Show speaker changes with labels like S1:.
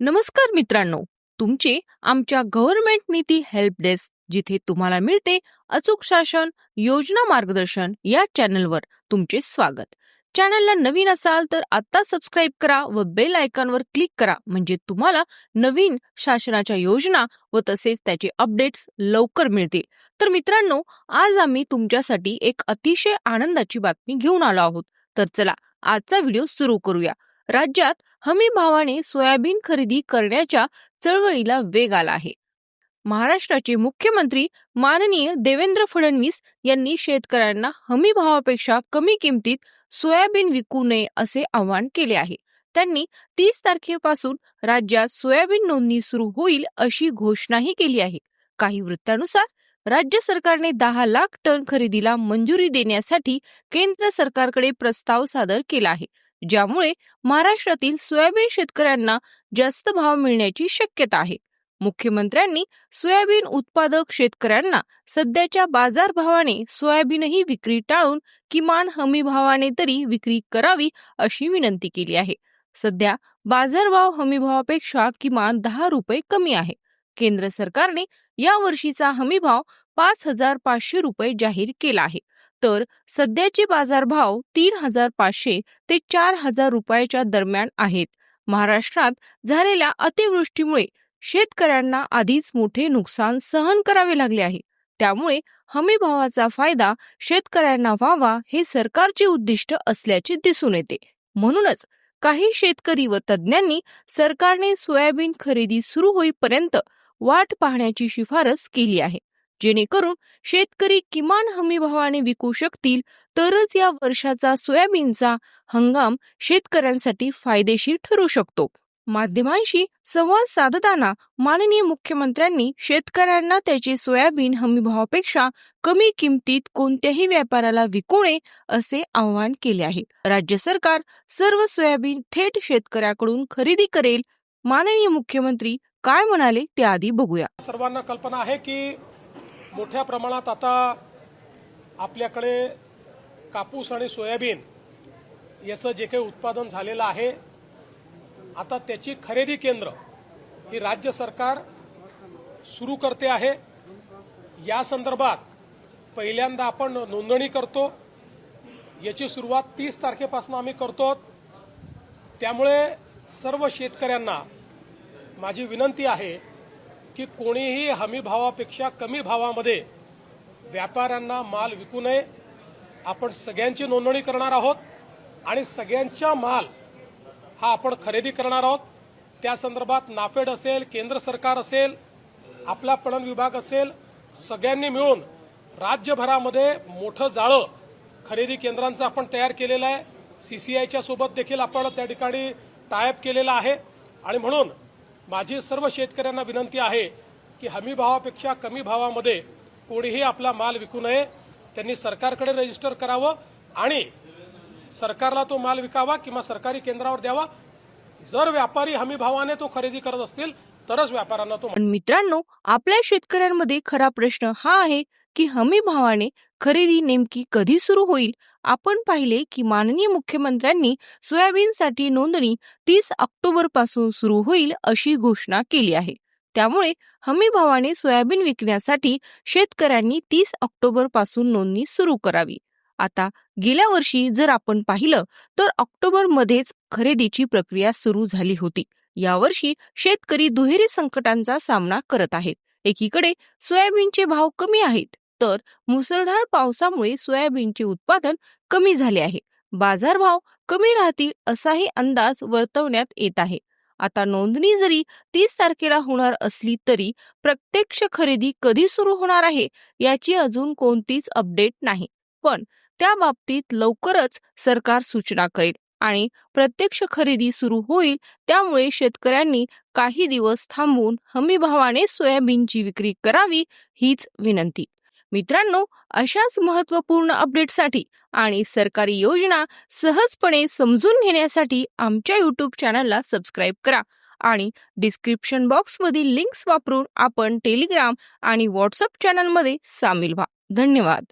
S1: नमस्कार मित्रांनो. तुमचे आमच्या गव्हर्नमेंट नीती हेल्प डेस्क जिथे तुम्हाला मिळते अचूक शासन योजना मार्गदर्शन या चॅनलवर तुमचे स्वागत. चॅनलला नवीन असाल तर आता सबस्क्राईब करा व बेल आयकॉनवर क्लिक करा म्हणजे तुम्हाला नवीन शासनाच्या योजना व तसेच त्याचे अपडेट्स लवकर मिळतील. तर मित्रांनो आज आम्ही तुमच्यासाठी एक अतिशय आनंदाची बातमी घेऊन आलो आहोत. तर चला आजचा व्हिडिओ सुरू करूया. राज्यात हमी भावाने सोयाबीन खरेदी करण्याच्या चळवळीला वेग आला आहे. महाराष्ट्राचे मुख्यमंत्री माननीय देवेंद्र फडणवीस यांनी शेतकऱ्यांना हमी भावापेक्षा कमी किमतीत सोयाबीन विकू नये असे आवाहन केले आहे. त्यांनी तीस तारखेपासून राज्यात सोयाबीन नोंदणी सुरू होईल अशी घोषणाही केली आहे. काही वृत्तानुसार राज्य सरकारने दहा लाख टन खरेदीला मंजुरी देण्यासाठी केंद्र सरकारकडे प्रस्ताव सादर केला आहे. ज्यामुळे महाराष्ट्रातील सोयाबीन शेतकऱ्यांना जास्त भाव मिळण्याची शक्यता आहे. मुख्यमंत्र्यांनी सोयाबीन उत्पादक शेतकऱ्यांना सध्याच्या बाजारभावाने सोयाबीनही विक्री टाळून किमान हमी भावाने तरी विक्री करावी अशी विनंती केली आहे. सध्या बाजारभाव हमीभावापेक्षा किमान दहा रुपये कमी आहे. केंद्र सरकारने या वर्षीचा हमीभाव पाच हजार पाचशे रुपये जाहीर केला आहे. तर सध्याचे बाजारभाव तीन हजार पाचशे ते चार हजार रुपयाच्या दरम्यान आहेत. महाराष्ट्रात झालेल्या अतिवृष्टीमुळे शेतकऱ्यांना आधीच मोठे नुकसान सहन करावे लागले आहे. त्यामुळे हमी भावाचा फायदा शेतकऱ्यांना व्हावा हे सरकारचे उद्दिष्ट असल्याचे दिसून येते. म्हणूनच काही शेतकरी व तज्ज्ञांनी सरकारने सोयाबीन खरेदी सुरू होईपर्यंत वाट पाहण्याची शिफारस केली आहे. जेणेकरून शेतकरी किमान हमी भावाने विकू शकतील तरच या वर्षाचा सोयाबीनचा हंगाम शेतकऱ्यांसाठी फायदेशीर ठरू शकतो. माध्यमांशी संवाद साधताना माननीय मुख्यमंत्र्यांनी शेतकऱ्यांना त्याचे सोयाबीन हमीभावापेक्षा कमी किमतीत कोणत्याही व्यापाराला विकू नये असे आवाहन केले आहे. राज्य सरकार सर्व सोयाबीन थेट शेतकऱ्याकडून खरेदी करेल. माननीय मुख्यमंत्री काय म्हणाले ते आधी बघूया.
S2: सर्वांना कल्पना आहे की मोठ्या प्रमाणात आता आपल्याकडे कापूस आणि सोयाबीन याचं जे काही उत्पादन झालेलं आहे आता त्याची खरेदी केंद्र ही राज्य सरकार सुरू करते आहे. या संदर्भात पहिल्यांदा आपण नोंदणी करतो. याची सुरुवात तीस तारखेपासून आम्ही करतो. त्यामुळे सर्व शेतकऱ्यांना माझी विनंती आहे की कोणीही हमी भावापेक्षा कमी भावामध्ये व्यापाऱ्यांना माल विकू नये. आपण सगळ्यांची नोंदणी करणार आहोत आणि सगळ्यांचा माल हा आपण खरेदी करणार आहोत. त्या संदर्भात नाफेड असेल केंद्र सरकार असेल आपला पणन विभाग असेल सगळ्यांनी मिळून राज्यभरामध्ये मोठं जाळं खरेदी केंद्रांचं आपण तयार केलेलं आहे. सीसीआयच्या सोबत देखील आपण त्या ठिकाणी टायअप केलेला आहे. आणि म्हणून माझी सर्व शेतकऱ्यांना विनंती आहे की हमी भावापेक्षा कमी भावामध्ये कोणीही आपला माल विकू नये. त्यांनी सरकारकडे रजिस्टर करावं आणि सरकारला तो माल विकावा किंवा सरकारी केंद्रावर द्यावा. जर व्यापारी हमी भावाने तो खरेदी करत असतील तरच व्यापाऱ्यांना तो
S1: मित्रांनो आपल्या शेतकऱ्यांमध्ये खरा प्रश्न हा आहे की हमी भावाने खरेदी नेमकी कधी सुरू होईल? आपण पाहिले की माननीय मुख्यमंत्र्यांनी सोयाबीनसाठी नोंदणी तीस ऑक्टोबरपासून सुरू होईल अशी घोषणा केली आहे. त्यामुळे हमी भावाने सोयाबीन विकण्यासाठी शेतकऱ्यांनी तीस ऑक्टोबरपासून नोंदणी सुरू करावी. आता गेल्या वर्षी जर आपण पाहिलं तर ऑक्टोबर मध्येच खरेदीची प्रक्रिया सुरू झाली होती. यावर्षी शेतकरी दुहेरी संकटांचा सामना करत आहेत. एकीकडे सोयाबीनचे भाव कमी आहेत तर मुसळधार पावसामुळे सोयाबीनचे उत्पादन कमी झाले आहे. बाजारभाव कमी राहतील असाही अंदाज वर्तवण्यात येत आहे. आता नोंदणी जरी तीस तारखेला होणार असली तरी प्रत्यक्ष खरेदी कधी सुरू होणार आहे याची अजून कोणतीच अपडेट नाही. पण त्या बाबतीत लवकरच सरकार सूचना करेल आणि प्रत्यक्ष खरेदी सुरू होईल त्यामुळे शेतकऱ्यांनी काही दिवस थांबून हमी भावाने सोयाबीनची विक्री करावी हीच विनंती. मित्रांनो अशाच महत्त्वपूर्ण अपडेटसाठी आणि सरकारी योजना सहजपणे समजून घेण्यासाठी आमच्या यूट्यूब चॅनलला सबस्क्राईब करा आणि डिस्क्रिप्शन बॉक्समधील लिंक्स वापरून आपण टेलिग्राम आणि व्हॉट्सअप चॅनलमध्ये सामील व्हा. धन्यवाद.